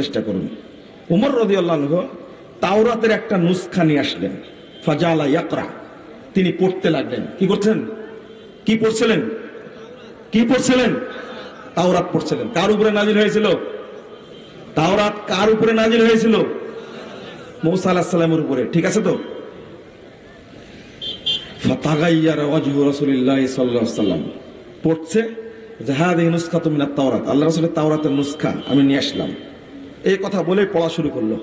চেষ্টা করুন। উমর রদি আল্লাহ তাওরাতের একটা নুসখা নিয়ে আসলেন। ফাজালা ইয়াকরা। তিনি পড়তে লাগলেন। কি করছেন? কি পড়ছিলেন? কি পড়ছিলেন? তাওরাত পড়ছিলেন। কার উপরে নাজিল হয়েছিল? তাওরাত কার উপরে নাজিল হয়েছিল? মৌসা আলাহ সাল্লামের উপরে। ঠিক আছে তো? পড়ছে যে হাদিহি নুসখাতু মিনাত তাওরাত। আল্লাহ রাসূলের তাওরাতের নুসখা আমি নিয়ে আসলাম। এই কথা বলে পড়া শুরু করল।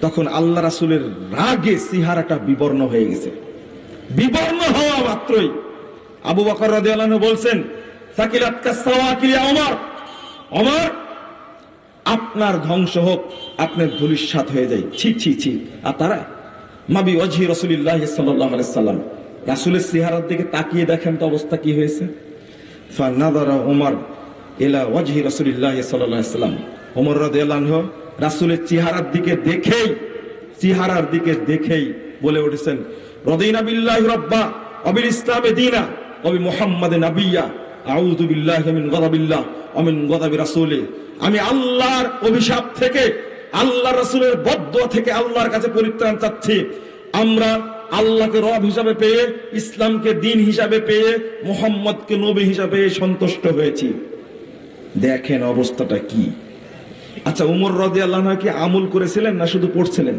তখন আল্লাহ রাসূলের রাগে সিহারাটা বিবর্ণ হয়ে গেছে। বিবর্ণ হওয়া মাত্রই আবু বকর বলছেন আপনার ধ্বংস হোক, আপনার ধুলিস্বাত হয়ে যায়। ছি ছি ছি, আর তারা? মাবি অজি রসুলিল্লাহ সাল্লাম। রাসুলের সিহারার দিকে তাকিয়ে দেখেন তো অবস্থা কি হয়েছে? ওমর এলা চেহারার দিকে দেখেই দিকে দেখেই বলে উঠেছেন আমি আল্লাহর অভিশাপ থেকে আল্লাহ রাসূলের বদদুয়া থেকে আল্লাহর কাছে পরিত্রাণ চাচ্ছি। আমরা আল্লাহকে রব হিসাবে পেয়ে, ইসলামকে দিন হিসাবে পেয়ে, মোহাম্মদকে নবী হিসাবে সন্তুষ্ট হয়েছি। দেখেন অবস্থাটা কি। আচ্ছা উমর রদে আল্লাহ কি আমল করেছিলেন না শুধু পড়ছিলেন?